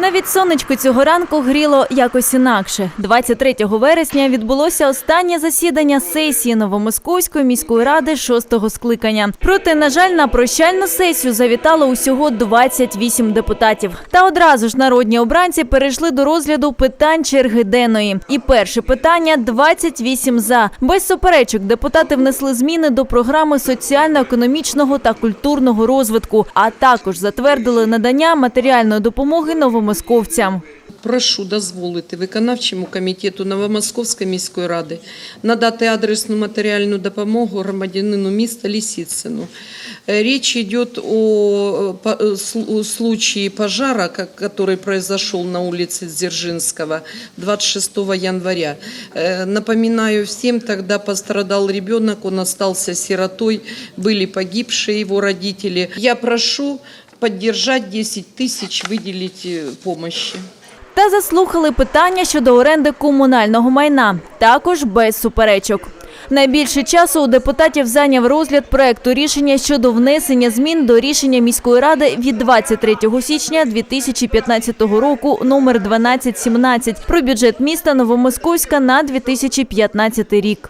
Навіть сонечко цього ранку гріло якось інакше. 23 вересня відбулося останнє засідання сесії Новомосковської міської ради шостого скликання. Проте, на жаль, на прощальну сесію завітало усього 28 депутатів. Та одразу ж народні обранці перейшли до розгляду питань черги денної. І перше питання 28 за. Без суперечок депутати внесли зміни до програми соціально-економічного та культурного розвитку, а також затвердили надання матеріальної допомоги новомосковцям. Прошу дозволити виконавчому комітету Новомосковської міської ради надати адресну матеріальну допомогу громадянину міста Лисицину. Э, Речь идет о э, по- э, сл- о случае пожара, ко- который произошел на улице Дзержинского 26 января. Э, Напоминаю всем, тогда пострадал ребенок, он остался сиротой, были погибшие его родители. Я прошу поддержать 10 тысяч, выделить э, помощи. Та заслухали питання щодо оренди комунального майна, також без суперечок. Найбільше часу у депутатів зайняв розгляд проекту рішення щодо внесення змін до рішення міської ради від 23 січня 2015 року номер 1217 про бюджет міста Новомосковська на 2015 рік.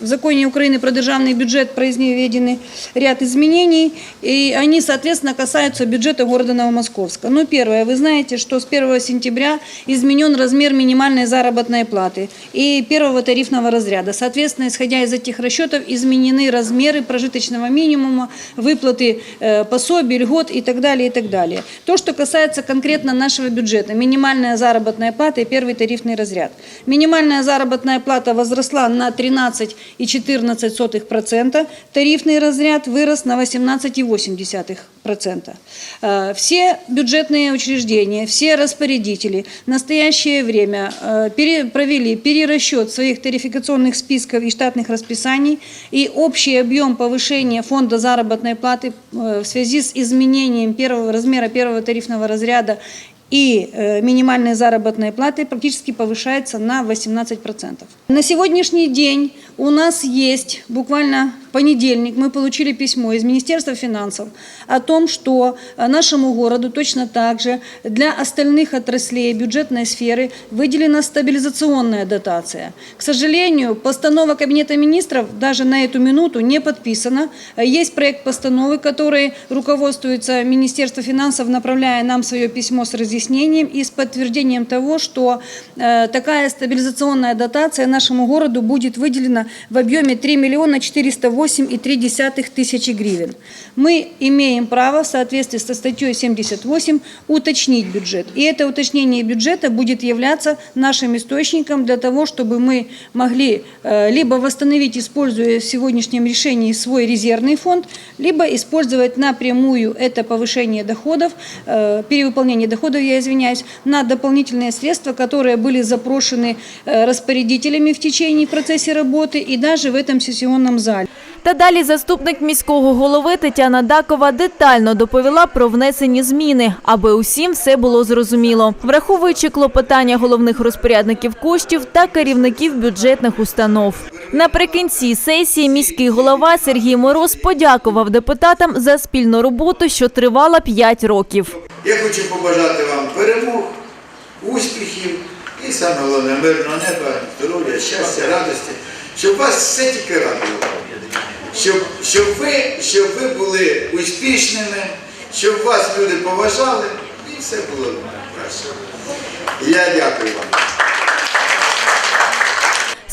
В законе Украины про державный бюджет произведены ряд изменений, и они, соответственно, касаются бюджета города Новомосковска. Ну, первое, вы знаете, что с 1 сентября изменен размер минимальной заработной платы и первого тарифного разряда. Соответственно, исходя из этих расчетов, изменены размеры прожиточного минимума, выплаты э, пособий, льгот и так далее, и так далее. То, что касается конкретно нашего бюджета, минимальная заработная плата и первый тарифный разряд. Минимальная заработная плата возросла на 13,14%, тарифный разряд вырос на 18,8%. Э, Все бюджетные учреждения, все распорядители в настоящее время э, провели перерасчет своих тарификационных списков и штатных расписаний, и общий объем повышения фонда заработной платы э, в связи с изменением первого размера первого тарифного разряда и э, минимальной заработной платы практически повышается на 18%. На сегодняшний день у нас есть буквально в понедельник мы получили письмо из Министерства финансов о том, что э, нашему городу точно так же для остальных отраслей бюджетной сферы выделена стабилизационная дотация. К сожалению, постанова Кабинета министров даже на эту минуту не подписана. Э, Есть проект постановы, который руководствуется Министерство финансов, направляя нам свое письмо с разъяснением и с подтверждением того, что э, такая стабилизационная дотация нашему городу будет выделена в объеме 3 миллиона 408,3 тысячи гривен. Мы имеем право в соответствии со статьей 78 уточнить бюджет. И это уточнение бюджета будет являться нашим источником для того, чтобы мы могли э, либо восстановить, используя в сегодняшнем решении свой резервный фонд, либо использовать напрямую это повышение доходов, э, перевыполнение доходов, я извиняюсь, на дополнительные средства, которые были запрошены э, распорядителями в течение в процессе работы и даже в этом сессионном зале. Та далі заступник міського голови Тетяна Дакова детально доповіла про внесені зміни, аби усім все було зрозуміло, враховуючи клопотання головних розпорядників коштів та керівників бюджетних установ. Наприкінці сесії міський голова Сергій Мороз подякував депутатам за спільну роботу, що тривала 5 років. Я хочу побажати вам перемог, успіхів і саме головне мирного неба, здоров'я, щастя, радості, щоб вас все тільки радувало. Щоб, щоб, ви, щоб ви були успішними, щоб вас люди поважали і все було краще. Я дякую вам.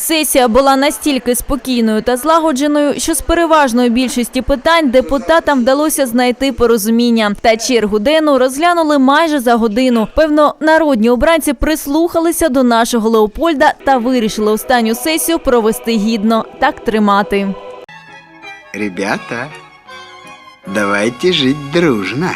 Сесія була настільки спокійною та злагодженою, що з переважної більшості питань депутатам вдалося знайти порозуміння. Та чергу денну розглянули майже за годину. Певно, народні обранці прислухалися до нашого Леопольда та вирішили останню сесію провести гідно, так тримати. Ребята, давайте жить дружно.